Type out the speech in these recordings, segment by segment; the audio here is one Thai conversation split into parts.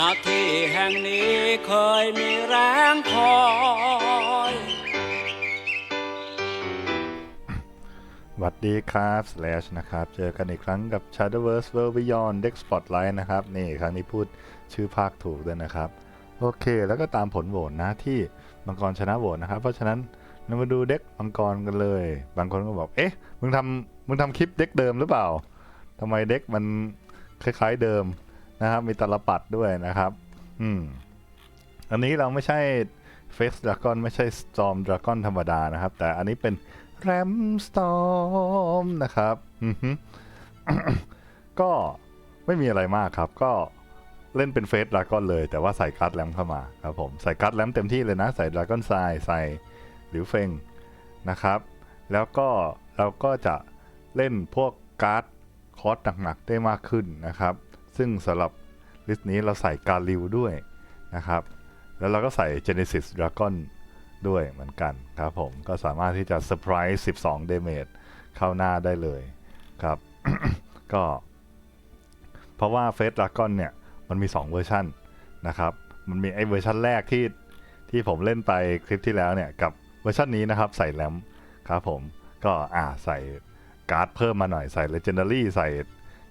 ณที่แห่งนี้เคยมีแรงคอย สวัสดีครับ Slash นะครับ เจอกันอีกครั้งกับ Shadowverse World Beyond Deck Spotlight นะครับ นี่ครั้งนี้พูดชื่อภาคถูกด้วยนะครับ โอเค แล้วก็ตามผลโหวตนะที่มังกรชนะโหวตนะครับ เพราะฉะนั้นเรามาดูเด็กมังกรกันเลย บางคนก็บอก เอ๊ะ มึงทำมึงทำคลิปเด็กเดิมหรือเปล่าทำไมเด็กมันคล้ายๆเดิม นะครับ มีตลปัดด้วยนะครับ อืม อันนี้เราไม่ใช่ Face Dragon ไม่ใช่ Storm Dragon ธรรมดานะครับ แต่อันนี้เป็นแรมสตอมนะครับก็ไม่มีอะไรมากครับ ก็เล่นเป็นเฟสดราก้อนเลย แต่ว่าใส่การ์ดแรมเข้ามาครับผม ใส่การ์ดแรมเต็มที่เลยนะ ใส่ดราก้อนทรายใส่หลิวเฟงนะครับ แล้วก็เราก็จะเล่นพวกการ์ดคอร์สหนักๆได้มากขึ้นนะครับ ซึ่งสำหรับลิสต์นี้เราใส่การลิวด้วยนะครับ แล้วเราก็ใส่ Genesis Dragon ด้วยเหมือนกันครับผม ก็สามารถที่จะเซอร์ไพรส์12 d a m a g e เข้าหน้าได้เลยครับ ก็ เพราะว่าเฟสดราก้อนเนี่ย มันมี 2 เวอร์ชันนะครับ มันมีไอเวอร์ชันแรกที่ที่ผมเล่นไปคลิปที่แล้วเนี่ย กับเวอร์ชันนี้นะครับ ใส่แรมครับผมก็อ่าใส่การ์ดเพิ่มมาหน่อยใส่ Legendary ใส่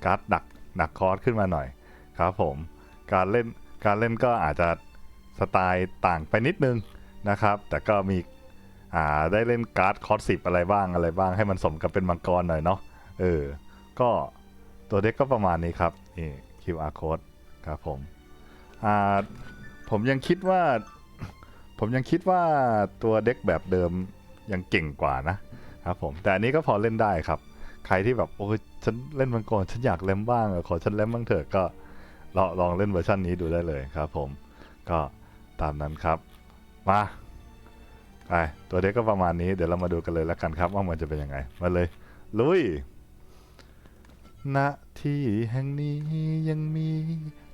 การ์ดหนัก หนักคอร์สขึ้นมาหน่อยครับผมการเล่นการเล่นก็อาจจะสไตล์ต่างไปนิดนึงนะครับ แต่ก็มีอ่าได้เล่นการ์ดคอร์สสิบอะไรบ้างอะไรบ้างให้มันสมกับเป็นมังกรหน่อยเนาะเออก็ตัวเด็กก็ประมาณนี้ครับนี่ QR code ครับผมอ่าผมยังคิดว่า ผมยังคิดว่าตัวเด็กแบบเดิมยังเก่งกว่านะครับผมแต่อันนี้ก็พอเล่นได้ครับ ใครที่แบบโอ้ยฉันเล่นมังกรฉันอยากเล่มบ้างอขอฉันเล่มบ้างเถอะก็ลองลองเล่นเวอร์ชันนี้ดูได้เลยครับ ผมก็ตามนั้นครับ มาไปตัวเด็กก็ประมาณนี้เดี๋ยวเรามาดูกันเลยแล้วกันครับ ว่ามันจะเป็นยังไง มาเลย ลุยณที่แห่งนี้ยังมี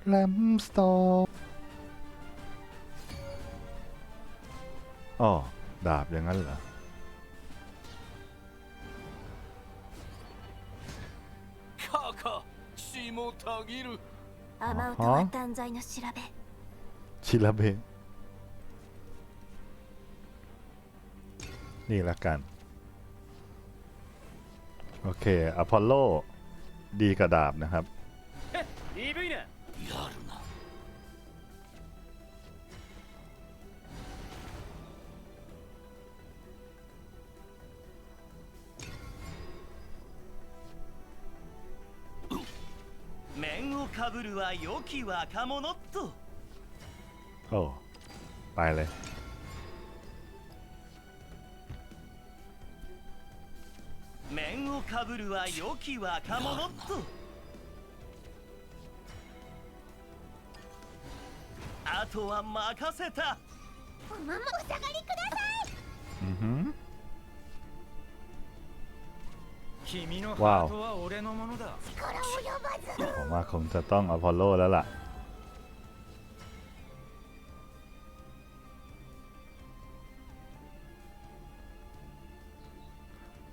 แรมสโตร์อ๋อดาบอย่างนั้นเหรอ たぎる雨音は断罪の調べ ชิระเบะนี่ละกัน โอเค อพอลโล ดีกระดาบนะครับ 鈍いな をかぶるは良き若者と โอ้ ไปเลย 面をかぶるは良き若者とあとは任せたおままお下がりくだ 君のわおハートは俺のものだ力及ばず ผมว่าคงจะต้องอพอลโลแล้วล่ะ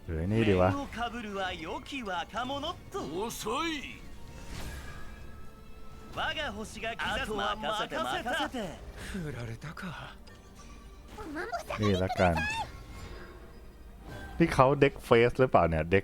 หรือไอ้นี่ดีวะ 面をかぶるは良き若者と遅い我が星があとは任せて任せて振られたかおままお下が นี่ละกัน นี่เขาเด็กเฟสหรือเปล่าเนี่ย เด็ก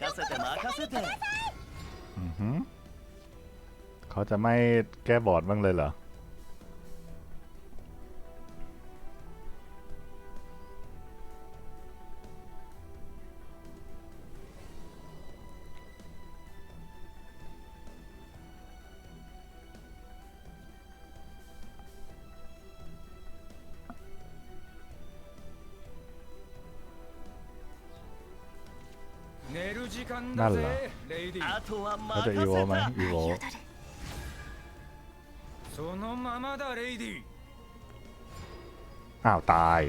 任せて任せて อือหือเขาจะไม่แก้บอร์ดบ้างเลยเหรอ นั่นเหรอเขาจะอีโวไหมอีโวอ้าตาย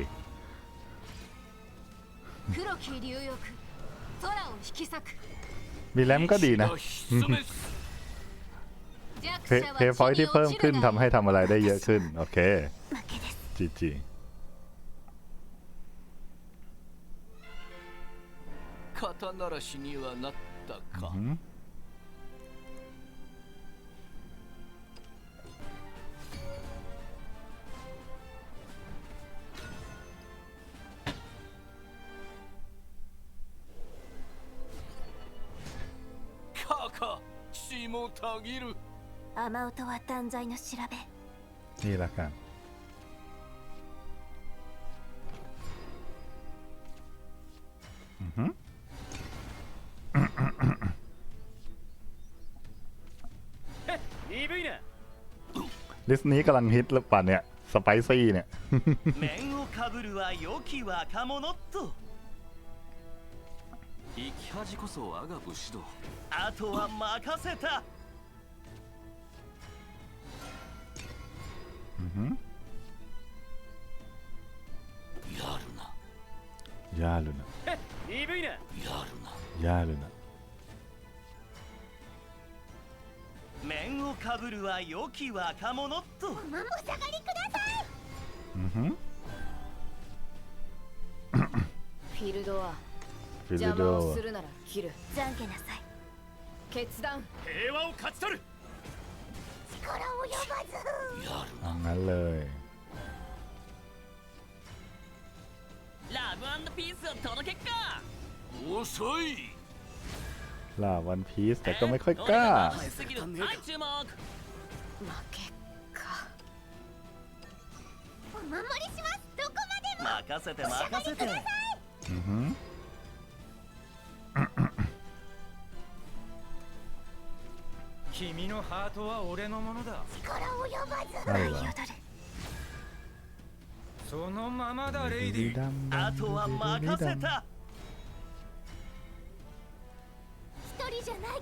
มีแรมก็ดีนะเพย์ฟอยที่เพิ่มขึ้นทำให้ทำอะไรได้เยอะขึ้น โอเคจริง 肩ならしにはなったか、うん、かか血もたぎる。雨音は断罪の調べ。いいだかん ลิสต์นี้กำลังฮิตหรือเปล่าเนี่ย สไปซี่เนี่ย 面をかぶるは良き若者っと生き恥こそ我が武士道あとは任せた อือหือ やるな ย่าลุนะ 鈍いなやるな ย่าลุ かぶるは良き若者っとおまも下がりください อือหือ フィルドは ฟิลิ 邪 โด 魔をするなら切る懺悔なさい決断平和を勝ち取る力及ばずやる เอางั้นเลย ラブピースを届けっか遅い ล่าวันพีซแต่ก็ไม่ค่อยกล้า すぎるはい注目負けかお守りしますどこまでも任せて任せて อือหือ 君のハートは俺のものだ力及ばず อะไร 舞い วะ 踊るそのままだレイディ あとは任せた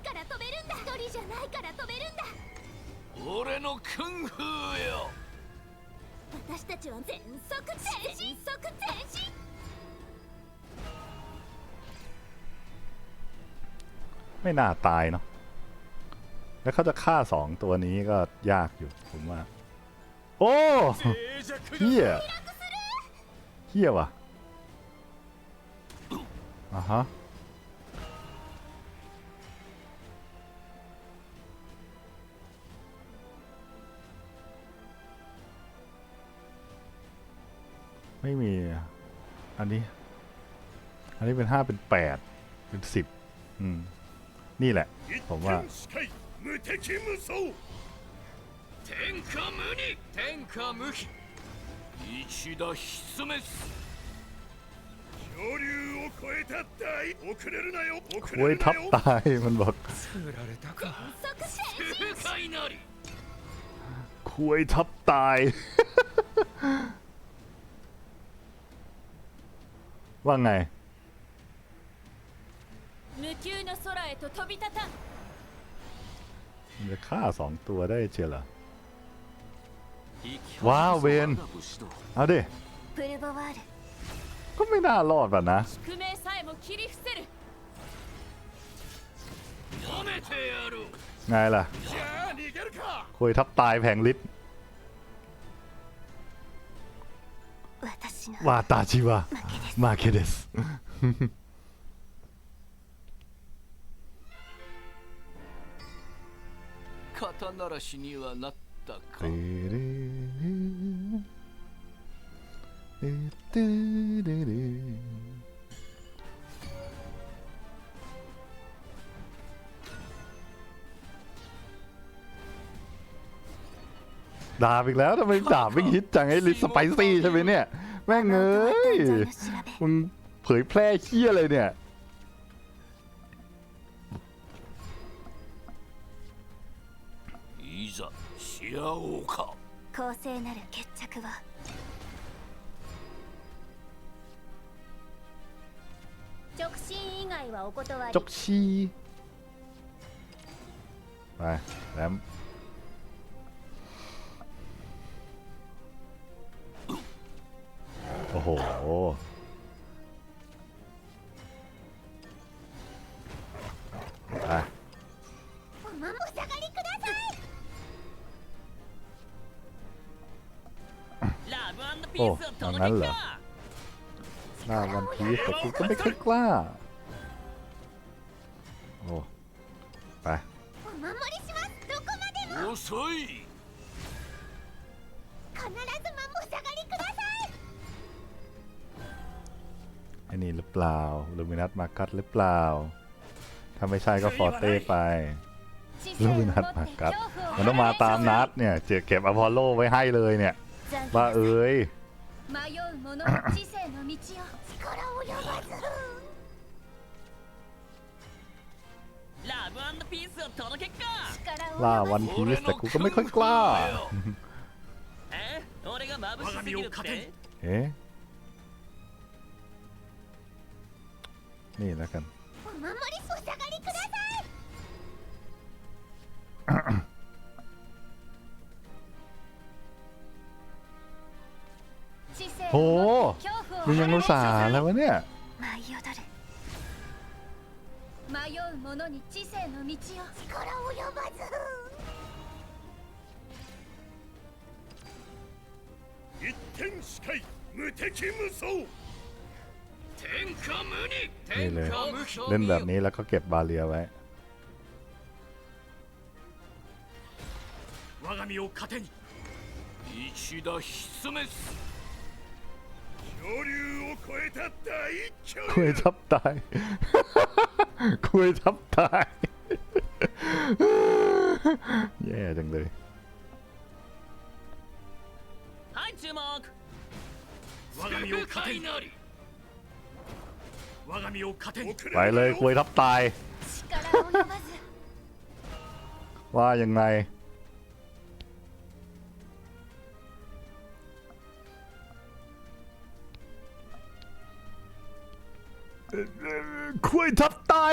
ないから飛べるんだ一人じゃないから飛べるんだ俺のクンフーよ私たちは全速前進速前進 ไม่น่าตายเนาะ แล้วเขาจะฆ่าสองตัวนี้ก็ยากอยู่ ผมว่า โอ้เฮียเฮียว่ะอ่ะฮะ ไม่มี อันนี้ อันนี้เป็นห้าเป็นแปดเป็นสิบอืม นี่แหละ ผมว่า 無敵無双天下無二天下無比一打必滅恐竜を超えた大遅れるなよ遅 โว้ยทับตาย มันบอก 作られたか速前進痛快なり คุยทับ ว่าไง 無休の空へと飛び立たん มันจะฆ่าสองตัวได้เชียวเหรอ 生き恥わあこそウェン我が武士道 เอาดิ プルボワール ก็ไม่น่ารอดป่ะนะ 宿命さえも切り伏せるやめてやる ไงล่ะ じゃあ逃げるか คุยทับตายแผงลิ 私は。負けです。肩ならしにはなったか。レレレ。レレレレ。 ดาบอีกแล้วทำไมดาบไม่ฮิตจังไอ้ลิสสไปซี่ใช่ไหมเนี่ย แม่งเอ้ย 断罪の調べ มึงเผยแพร่เขี้ยอะไรเนี่ย いざし合おうか公正なる決着を直進以外はお断り จกชีไปแรม โห ไปโอ้อย่างนั้นเหรอ หน้าวันพีซแต่กูก็ไม่ค่อยกล้า โอ้ ไป遅い นี่หรือเปล่าลูมินัสมาคัดหรือเปล่า ถ้าไม่ใช่ก็ฟอร์เต้ไปลูมินัสมาคัดมันต้องมาตามนัดเนี่ยเจ็เก็บอพอลโลไว้ให้เลยเนี่ยว่าเอ้ยล่าวันพีซแต่กูก็ไม่ค่อยกล้าเอ๊ะ นี่แล้วกัน お守りお下がりください知性 โห を持って恐怖を มึงยังรู้สาห์แล้ววะเนี่ย 舞い踊る迷う者に知性の道を力及ばず一点視界無敵無双天下無二 นี่ 天 เลย 下無比 เล่นแบบนี้แล้วก็เก็บบาเรียไว้ 我が身を糧に一打必滅恐竜を超えた大巨 คุยทับตาย คุยทับตาย แย่จังเลย はい注目我が身を糧になり我が身を糧に ไปเลยควยทับตาย ว่ายังไง คุยทับตาย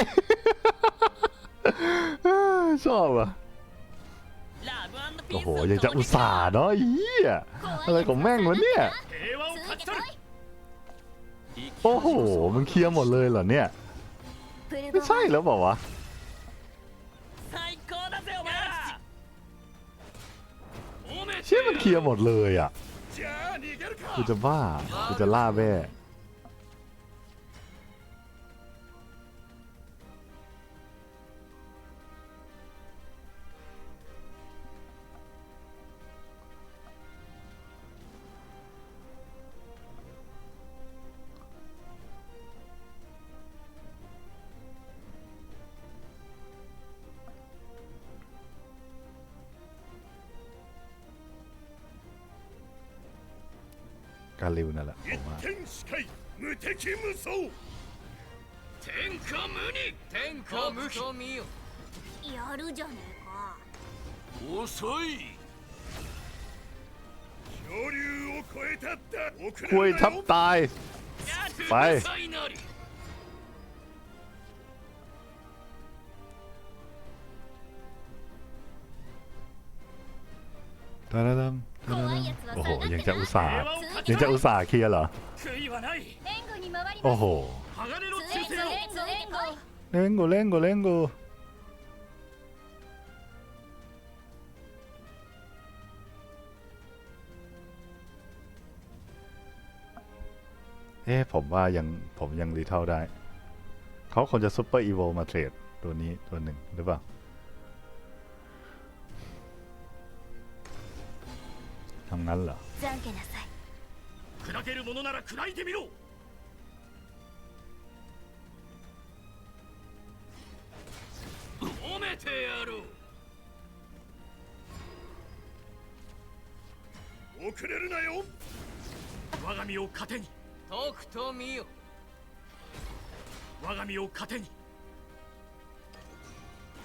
ชอบอะโอ้โห ยังจะอุตส่าห์เนาะเฮียอะไรของแม่งวะเนี่ย โอ้โห มันเคลียร์หมดเลยเหรอเนี่ย ไม่ใช่แล้วบอกว่าวะเชี่มันเคลียร์หมดเลยอะ กูจะบ้า กูจะล่าแม่ กาลิวนั่นแหละผ 一 มว่า 点視界無敵無双天下無二天下無比見よやるじゃねえか遅い恐竜を超えただ遅 คุย れる ทั な บ よ ตาย ไ โอ้โหยังจะอุตส่าห์ยังจะอุตส่าห์เคลียร์เหรอโอ้โหเล่นกูเล่นกูเล่นกูเอ๊ะผมว่ายังผมยังรีเท่าได้ เขาคงจะซุปเปอร์อีโวมาเทรดตัวนี้ตัวหนึ่งหรือเปล่า ทำงั้นเหรอ 懺悔なさい砕けるものなら砕いてみろ褒めてやろう遅れるなよ我が身を糧にとくと見よ我が身を糧に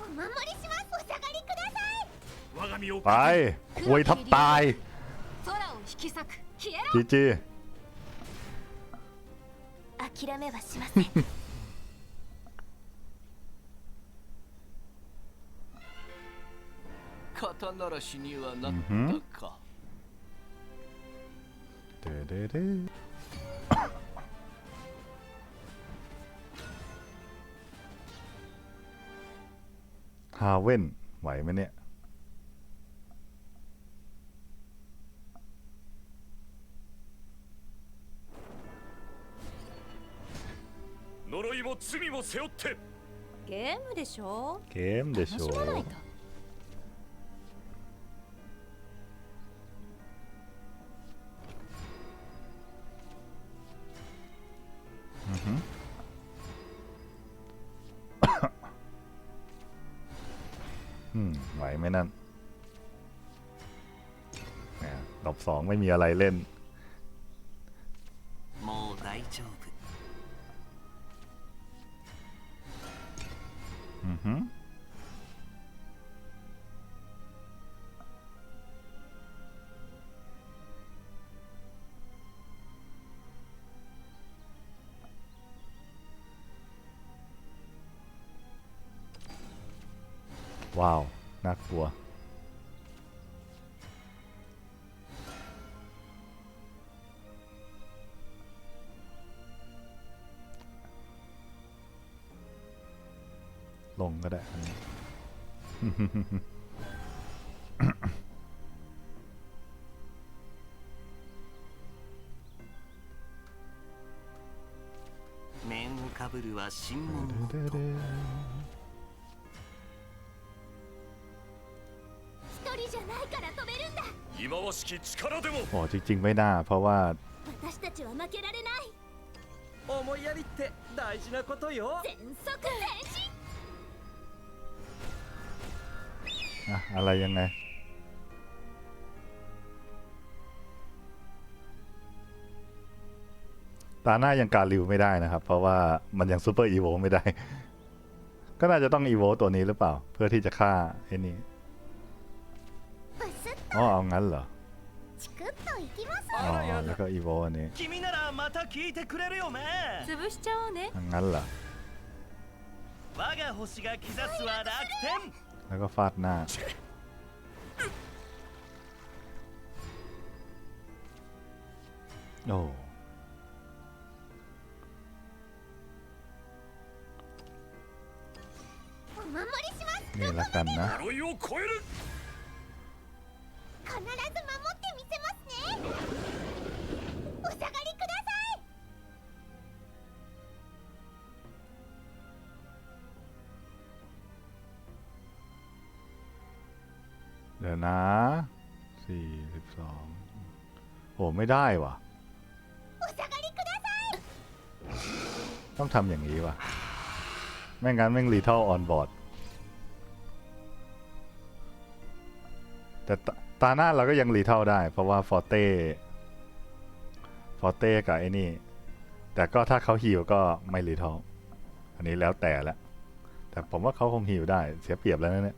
お守りしますお下がりください我が身を ไปควยทับตาย 空を 引き裂く消えろ จีจี 諦めはしません肩慣らしにはなったか เดเดเดฮาเว่นไหวไหมเนี่ย 罪も背負ってゲームでしょゲームでしょ楽しまないとอืมไหวไหมนั่นแหมดอกสองไม่มีอะไรเล่น ว้าว น่ากลัว ลงก็ได้อันนี้ 面をかぶるは神門の一 โอ้จริง ๆ ไม่น่า เพราะว่าอะไรยังไงตาหน้ายังการิวไม่ได้นะครับ เพราะว่ามันยังซูเปอร์อีโวไม่ได้ ก็น่าจะต้องอีโวตัวนี้หรือเปล่า เพื่อที่จะฆ่าไอ้นี่อ๋อเอางั้นเหรอ チクッといきます。あらやだ내가 입어君ならまた聞いてくれるよね。潰しちゃおうね。我が星がキザスは楽天。내가파お守りします。呪いを超える。必ず守 โอ้ไม่ได้ว่ะ ต้องทำอย่างนี้ว่ะไม่งั้นแม่งรีเทลออนบอร์ดแต่ตาหน้าเราก็ยังรีเทลได้ เพราะว่าฟอร์เต้ฟอร์เต้กับไอ้นี่ แต่ก็ถ้าเขาฮิวก็ไม่รีเทลอันนี้แล้วแต่ละ แต่ผมว่าเขาคงฮิวได้ เสียเปรียบแล้วนะเนี่ย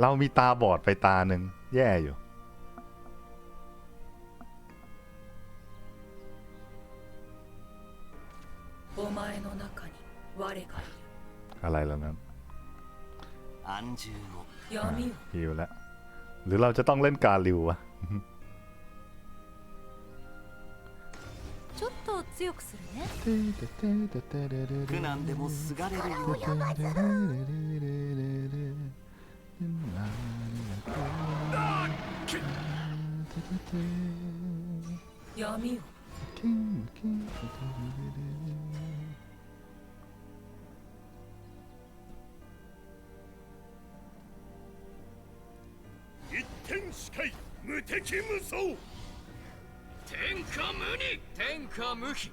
เรามีตาบอดไปตาหนึ่งแย่อยู่ อะไรแล้วนั้น 安住を闇を ฮิวแล้ว หรือเราจะต้องเล่นการริววะ ちょっと強くするね苦難でもすがれるように闇を 敵無双天下無二天下無比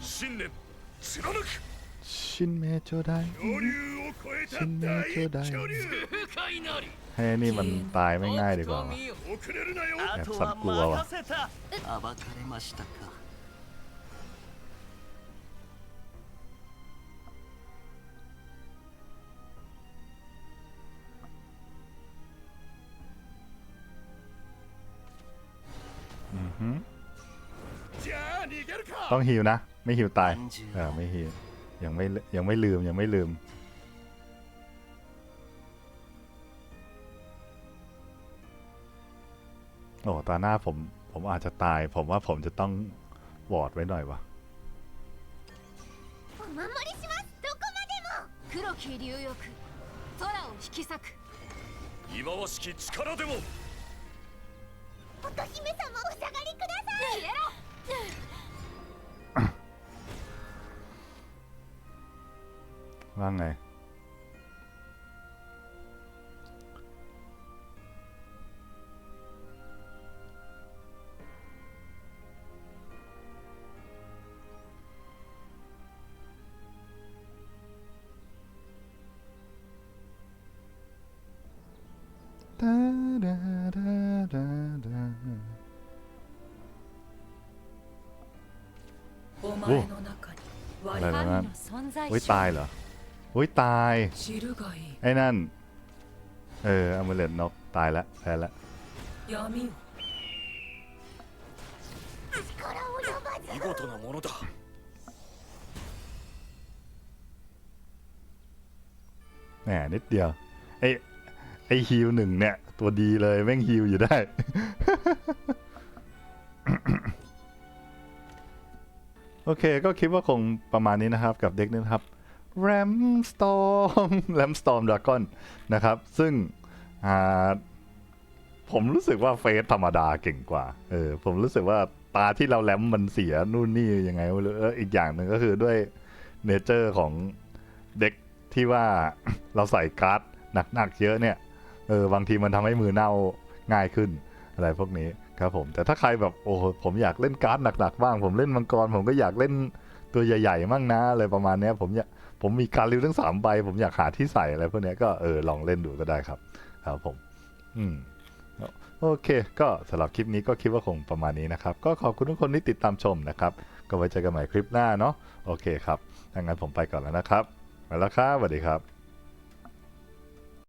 信念貫く ชินเมโจได 恐竜を超えた信念大ちょうだい恐竜不快なり ให้ไอ้นี่มันตายไม่ง่ายดีกว่า と วะ 見よ遅れるなよあとはやっぱกลัวว่ะ 任せた暴かれましたか ต้องฮิวนะ ไม่ฮิวตายเออไม่ฮิวยังไม่ยังไม่ลืมยังไม่ลืม โอ้ตาหน้าผมผมอาจจะตาย ผมว่าผมจะต้องวอร์ดไว้หน่อยวะ お守りしますどこまでも黒き竜翼空を引き裂く忌まわしき力でも 乙姫様お下がりください消えろ ว่าไง โอ้ะไรนะนั่นโอ้ยตายเหรอโอ้ยตาย ไอ้นั่น เอออามูเลตน็กตายละแพ้ละแหมนิดเดียว ไอไอฮิวหนึ่งเนี่ย ตัวดีเลยแม่งฮิวอยู่ได้ โอเค ก็คิดว่าคงประมาณนี้นะครับกับเด็กนี้นะครับ Ram Storm Ram Storm Dragon นะครับ ซึ่งอ่าผมรู้สึกว่าเฟสธรรมดาเก่งกว่า เออ ผมรู้สึกว่าตาที่เราแลมมันเสียนู่นนี่ยังไงไม่รู้เอออีกอย่างหนึ่งก็คือด้วยเนเจอร์ของเด็กที่ว่าเราใส่การ์ดหนักๆเยอะเนี่ย เออบางทีมันทำให้มือเน่าง่ายขึ้นอะไรพวกนี้ ครับผมแต่ถ้าใครแบบโอ้โหผมอยากเล่นการ์ดหนักๆบ้าง ผมเล่นมังกร ผมก็อยากเล่นตัวใหญ่ๆมั่งนะอะไรประมาณนี้ผมอยากผมมีการริวทั้งสามใบ ผมอยากหาที่ใส่อะไรพวกนี้ก็เออลองเล่นดูก็ได้ครับ ครับผม อืมโอเค ก็สำหรับคลิปนี้ก็คิดว่าคงประมาณนี้นะครับ ก็ขอบคุณทุกคนที่ติดตามชมนะครับ ก็ไว้เจอกันใหม่คลิปหน้าเนาะโอเคครับถ้างั้นผมไปก่อนแล้วนะครับไปแล้วครับสวัสดีครับ